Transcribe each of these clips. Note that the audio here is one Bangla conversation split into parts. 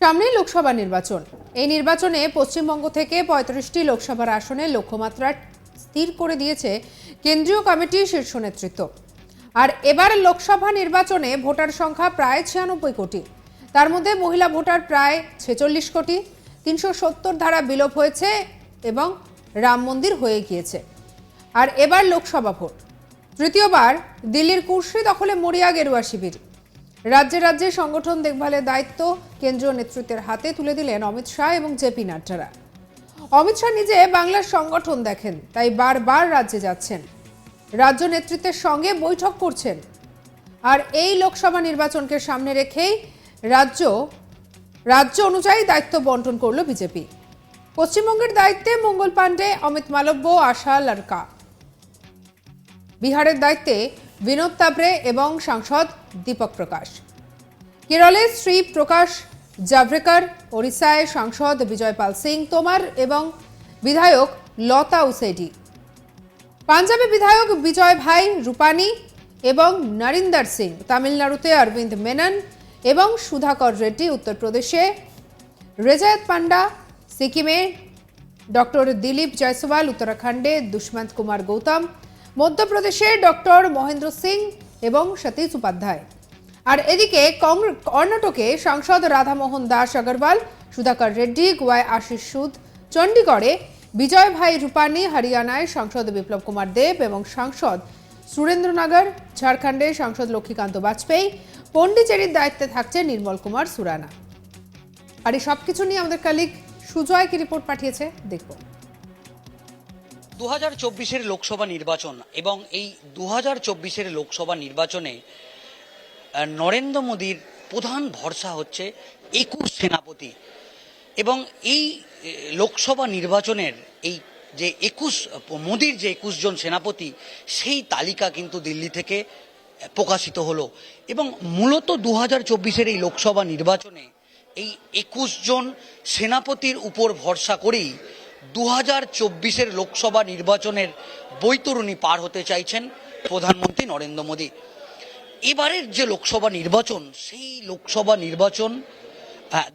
সামনেই লোকসভা নির্বাচন। এই নির্বাচনে পশ্চিমবঙ্গ থেকে পঁয়ত্রিশটি লোকসভার আসনে লক্ষ্যমাত্রা স্থির করে দিয়েছে কেন্দ্রীয় কমিটির শীর্ষ নেতৃত্ব। আর এবার লোকসভা নির্বাচনে ভোটার সংখ্যা প্রায় ছিয়ানব্বই কোটি। তার মধ্যে মহিলা ভোটার প্রায় ছেচল্লিশ কোটি, তিনশো সত্তর ধারা বিলোপ হয়েছে এবং রাম মন্দির হয়ে গিয়েছে। আর এবার লোকসভা ভোট। তৃতীয়বার দিল্লির কুর্সি দখলে মরিয়া গেরুয়া শিবির। রাজ্যে রাজ্যে সংগঠন দেখভালের দায়িত্ব কেন্দ্রীয় নেতৃত্বের হাতে তুলে দিলেন অমিত শাহ এবং জেপি নাড্ডারা। অমিত শাহ নিজে বাংলার সংগঠন দেখেন, তাই বারবার রাজ্যে যাচ্ছেন। রাজ্য নেতৃত্বের সঙ্গে বৈঠক করছেন। আর এই লোকসভা নির্বাচনকে সামনে রেখেই রাজ্য রাজ্য অনুযায়ী দায়িত্ব বন্টন করল বিজেপি। পশ্চিমবঙ্গের দায়িত্বে মঙ্গল পাণ্ডে, অমিত মালব্য, আশা লারকা বিহারের দায়িত্বে বিনোদ তাবরে এবং সাংসদ দীপক প্রকাশ। কেরলে শ্রী প্রকাশ জাভরেকর ওড়িশায় সাংসদ বিজয়পাল সিং তোমার এবং বিধায়ক লতা উসেডি। পাঞ্জাবে বিধায়ক বিজয় ভাই রূপানি এবং নরিন্দর সিং, তামিলনাড়ুতে অরবিন্দ মেনন এবং সুধাকর রেড্ডি উত্তরপ্রদেশে। রেজায়ত পান্ডা, সিকিমে ডক্টর দিলীপ জয়সওয়াল, উত্তরাখণ্ডে দুষ্মন্ত কুমার গৌতম, মধ্যপ্রদেশে ডক্টর মহেন্দ্র সিং এবং সতীশ উপাধ্যায়। আর এদিকে কর্ণাটকে সাংসদ রাধামোহন দাস আগরওয়াল, সুধাকর রেড্ডি গোয়ায় আশিস সুদ চণ্ডীগড়ে বিজয় ভাই রূপানী, হরিয়ানায় সাংসদ বিপ্লব কুমার দেব এবং সাংসদ সুরেন্দ্রনগর, ঝাড়খণ্ডে সাংসদ লক্ষ্মীকান্ত বাজপেয়ী, পণ্ডিচেরির দায়িত্বে থাকছে নির্মল কুমার সুরানা। আর এই সবকিছু নিয়ে আমাদের কালিক সুজয় কি রিপোর্ট পাঠিয়েছে? দেখব। দু হাজার চব্বিশের লোকসভা নির্বাচন এবং এই দু হাজার চব্বিশের লোকসভা নির্বাচনে নরেন্দ্র মোদীর প্রধান ভরসা হচ্ছে একুশ সেনাপতি। এবং এই লোকসভা নির্বাচনের এই যে একুশ, মোদীর যে একুশ জন সেনাপতি, সেই তালিকা কিন্তু দিল্লি থেকে প্রকাশিত হলো। এবং মূলত দু হাজার চব্বিশের এই লোকসভা নির্বাচনে এই একুশ জন সেনাপতির উপর ভরসা করেই দু হাজার চব্বিশের লোকসভা নির্বাচনের বৈতরণী পার হতে চাইছেন প্রধানমন্ত্রী নরেন্দ্র মোদী। এবারের যে লোকসভা নির্বাচন, সেই লোকসভা নির্বাচন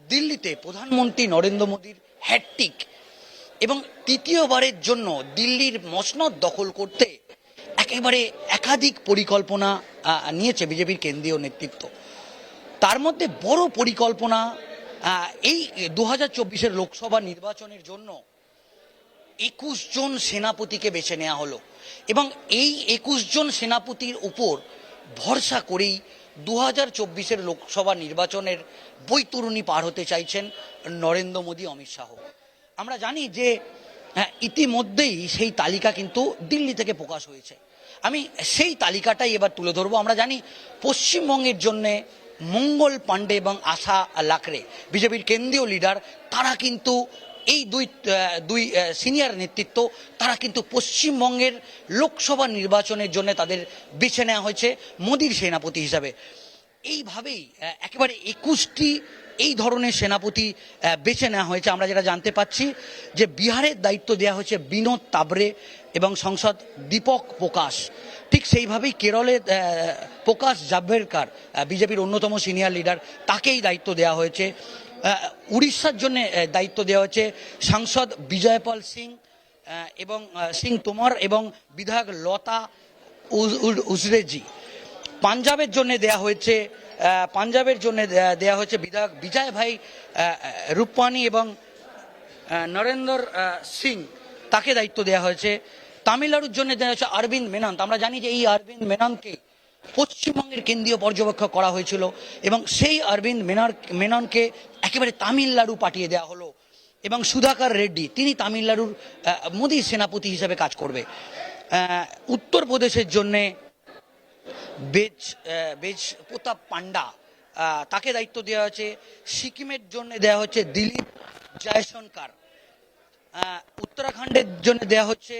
দিল্লিতে প্রধানমন্ত্রী নরেন্দ্র মোদীর হ্যাটটিক এবং তৃতীয়বারের জন্য দিল্লির মসনদ দখল করতে একেবারে একাধিক পরিকল্পনা নিয়েছে বিজেপির কেন্দ্রীয় নেতৃত্ব। তার মধ্যে বড় পরিকল্পনা এই দু হাজার লোকসভা নির্বাচনের জন্য একুশ জন সেনাপতিকে বেছে নেওয়া হলো এবং এই একুশ জন সেনাপতির উপর ভরসা করেই দু হাজার চব্বিশের লোকসভা নির্বাচনের বৈতরণী পার হতে চাইছেন নরেন্দ্র মোদী অমিত শাহ। আমরা জানি যে হ্যাঁ, ইতিমধ্যেই সেই তালিকা কিন্তু দিল্লি থেকে প্রকাশ হয়েছে। আমি সেই তালিকাটাই এবার তুলে ধরবো। আমরা জানি পশ্চিমবঙ্গের জন্যে মঙ্গল পাণ্ডে এবং আশা লাকড়ে বিজেপির কেন্দ্রীয় লিডার তারা কিন্তু এই দুই দুই সিনিয়র নেতৃত্ব তারা কিন্তু পশ্চিমবঙ্গের লোকসভা নির্বাচনের জন্য তাদের বেছে নেওয়া হয়েছে মোদীর সেনাপতি হিসাবে। এইভাবেই একেবারে একুশটি এই ধরনের সেনাপতি বেছে নেওয়া হয়েছে। আমরা যেটা জানতে পাচ্ছি যে বিহারের দায়িত্ব দেওয়া হয়েছে বিনোদ তাবরে এবং সংসদ দীপক প্রকাশ। ঠিক সেইভাবেই কেরলে আহ, প্রকাশ জাভরেকর বিজেপির অন্যতম সিনিয়র লিডার তাকেই দায়িত্ব দেওয়া হয়েছে। উড়িষ্যার জন্য দায়িত্ব দেওয়া হয়েছে সাংসদ বিজয়পাল সিং এবং সিং তোমর এবং বিধায়ক লতা উজ- উজ- উজরেজি। পাঞ্জাবের জন্য দেয়া হয়েছে পাঞ্জাবের জন্য দেয়া- হয়েছে বিধায়ক বিজয় ভাই আহ, এবং নরেন্দ্র সিং। তাকে দায়িত্ব দেওয়া হয়েছে। তামিলনাড়ুর জন্য দেওয়া হয়েছে অরবিন্দ মেনন্ত। আমরা জানি যে এই অরবিন্দ মেননকে পশ্চিমবঙ্গের কেন্দ্রীয় পর্যবেক্ষক করা হয়েছিল এবং সেই অরবিন্দ মেনর, মেননকে একেবারে তামিলনাড়ু পাঠিয়ে দেওয়া হলো এবং সুধাকর রেড্ডি, তিনি তামিলনাড়ুর মোদীর সেনাপতি হিসেবে কাজ করবে। উত্তরপ্রদেশের জন্যে বেজ বেজ প্রতাপ পান্ডা তাকে দায়িত্ব দেওয়া হয়েছে। সিকিমের জন্য দেওয়া হচ্ছে দিলীপ জয়শঙ্কর। উত্তরাখণ্ডের জন্য দেওয়া হচ্ছে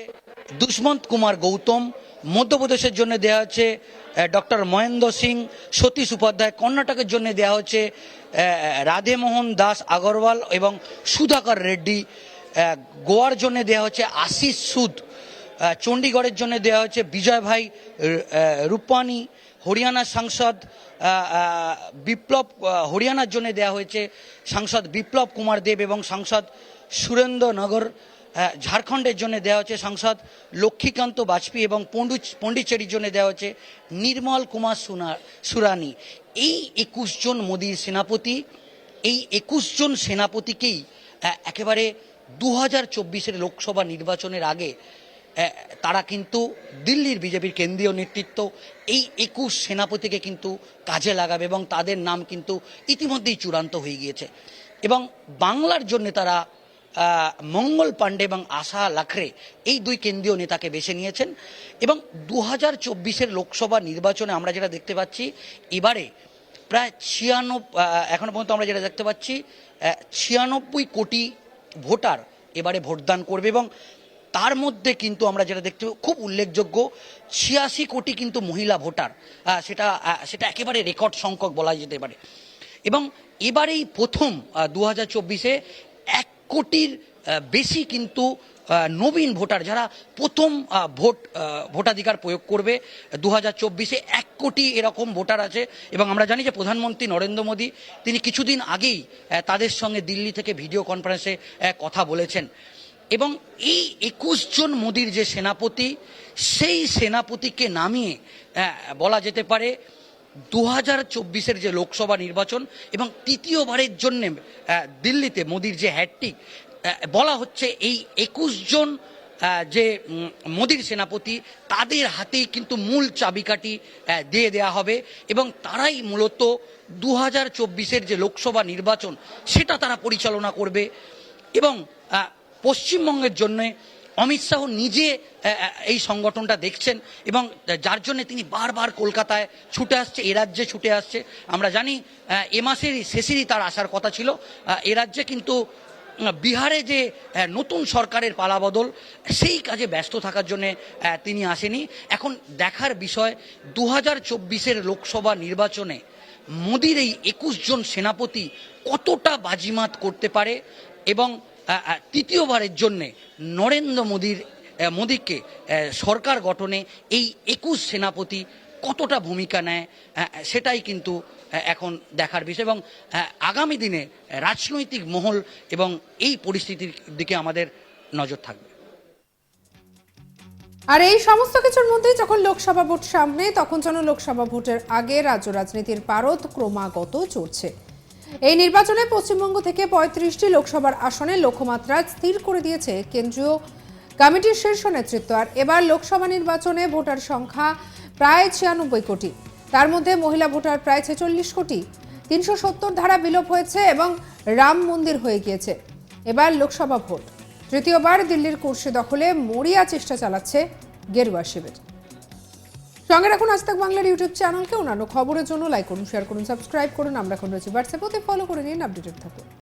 দুষ্মন্ত কুমার গৌতম, মধ্যপ্রদেশের জন্য দেওয়া হচ্ছে ডক্টর মহেন্দ্র সিং, সতীশ উপাধ্যায়, কর্ণাটকের জন্য দেওয়া হচ্ছে রাধেমোহন দাস আগরওয়াল এবং সুধাকর রেড্ডি। গোয়ার জন্য দেওয়া হচ্ছে আশিস সুদ। চণ্ডীগড়ের জন্য দেওয়া হচ্ছে বিজয় ভাই রূপানি হরিয়ানা সাংসদ বিপ্লব হরিয়ানার জন্য দেওয়া হয়েছে সাংসদ বিপ্লব কুমার দেব এবং সাংসদ সুরেন্দ্রনগর ঝাড়খণ্ডের জন্য দেওয়া হচ্ছে সাংসদ লক্ষ্মীকান্ত বাজপেয়ী এবং পন্ডু পণ্ডিচেরির জন্য দেওয়া হচ্ছে নির্মল কুমার সুনা সুরানি। এই একুশ জন মোদীর সেনাপতি, এই একুশ জন সেনাপতিকেই একেবারে দু হাজার চব্বিশের লোকসভা নির্বাচনের আগে তারা কিন্তু দিল্লির বিজেপির কেন্দ্রীয় নেতৃত্ব, এই একুশ সেনাপতিকে কিন্তু কাজে লাগাবে এবং তাদের নাম কিন্তু ইতিমধ্যেই চূড়ান্ত হয়ে গিয়েছে। এবং বাংলার জন্য তারা মঙ্গল পাণ্ডে এবং আশা লাখরে এই দুই কেন্দ্রীয় নেতাকে বেছে নিয়েছেন। এবং দু হাজার চব্বিশের লোকসভা নির্বাচনে আমরা যেটা দেখতে পাচ্ছি, এবারে প্রায় ছিয়ানব্বই এখনও পর্যন্ত আমরা যেটা দেখতে পাচ্ছি ছিয়ানব্বই কোটি ভোটার এবারে ভোটদান করবে এবং তার মধ্যে কিন্তু আমরা যেটা দেখতে খুব উল্লেখযোগ্য, ছিয়াশি কোটি কিন্তু মহিলা ভোটার সেটা সেটা একেবারে রেকর্ড সংখ্যক বলা যেতে পারে। এবং এবারেই প্রথম দু হাজার চব্বিশে কোটির বেশি কিন্তু নবীন ভোটার যারা প্রথম ভোট ভোটাধিকার প্রয়োগ করবে দু হাজার চব্বিশে এক কোটি এরকম ভোটার আছে। এবং আমরা জানি যে প্রধানমন্ত্রী নরেন্দ্র মোদী, তিনি কিছুদিন আগেই তাদের সঙ্গে দিল্লি থেকে ভিডিও কনফারেন্সে কথা বলেছেন। এবং এই একুশ জন মোদির যে সেনাপতি, সেই সেনাপতিকে নামিয়ে বলা যেতে পারে দু হাজার চব্বিশের যে লোকসভা নির্বাচন এবং তৃতীয়বারের জন্য দিল্লিতে মোদির যে হ্যাটটিক বলা হচ্ছে এই একুশ জন যে মোদির সেনাপতি তাদের হাতেই কিন্তু মূল চাবিকাঠি আহ, দিয়ে দেওয়া হবে এবং তারাই মূলত দু হাজার চব্বিশের যে লোকসভা নির্বাচন সেটা তারা পরিচালনা করবে এবং পশ্চিমবঙ্গের জন্য অমিত শাহ নিজে এই সংগঠনটা দেখছেন এবং যার জন্য তিনি বারবার কলকাতায় ছুটে আসছে, এ রাজ্যে ছুটে আসছে। আমরা জানি, এ মাসেরই, শেষেরই তার আসার কথা ছিল। এ রাজ্যে কিন্তু বিহারে যে নতুন সরকারের পালাবদল, সেই কাজে ব্যস্ত থাকার জন্য তিনি আসেনি। এখন দেখার বিষয় দু হাজার লোকসভা নির্বাচনে মোদির এই একুশ জন সেনাপতি কতটা বাজিমাত করতে পারে এবং তৃতীয়বারের জন্য নরেন্দ্র মোদীর মোদীকে সরকার গঠনে এই একুশ সেনাপতি কতটা ভূমিকা নেয় সেটাই কিন্তু এখন দেখার বিষয় এবং আগামী দিনে রাজনৈতিক মহল এবং এই পরিস্থিতির দিকে আমাদের নজর থাকবে। আর এই সমস্ত কিছুর মধ্যে যখন লোকসভা ভোট সামনে, তখন যেন লোকসভা ভোটের আগে রাজ্য রাজনীতির পারদ ক্রমাগত চড়ছে। এই নির্বাচনে পশ্চিমবঙ্গ থেকে পঁয়ত্রিশটি লোকসভার আসনে লক্ষ্যমাত্রা স্থির করে দিয়েছে কেন্দ্রীয় কমিটির শীর্ষ নেতৃত্ব। আর এবার লোকসভা নির্বাচনে ভোটার সংখ্যা প্রায় ছিয়ানব্বই কোটি। তার মধ্যে মহিলা ভোটার প্রায় ছেচল্লিশ কোটি। তিনশো সত্তর ধারা বিলোপ হয়েছে এবং রাম মন্দির হয়ে গিয়েছে। এবার লোকসভা ভোট। তৃতীয়বার দিল্লির কুর্সি দখলে মরিয়া চেষ্টা চালাচ্ছে গেরুয়া শিবির। সঙ্গে রাখুন আজ তাক বাংলার ইউটিউব চ্যানেলকে অন্যান্য খবরের জন্য লাইক করুন শেয়ার করুন সাবস্ক্রাইব করুন। আমরা এখন রয়েছি হোয়াটসঅ্যাপে ফলো করে নিন আপডেটেড থাকুন।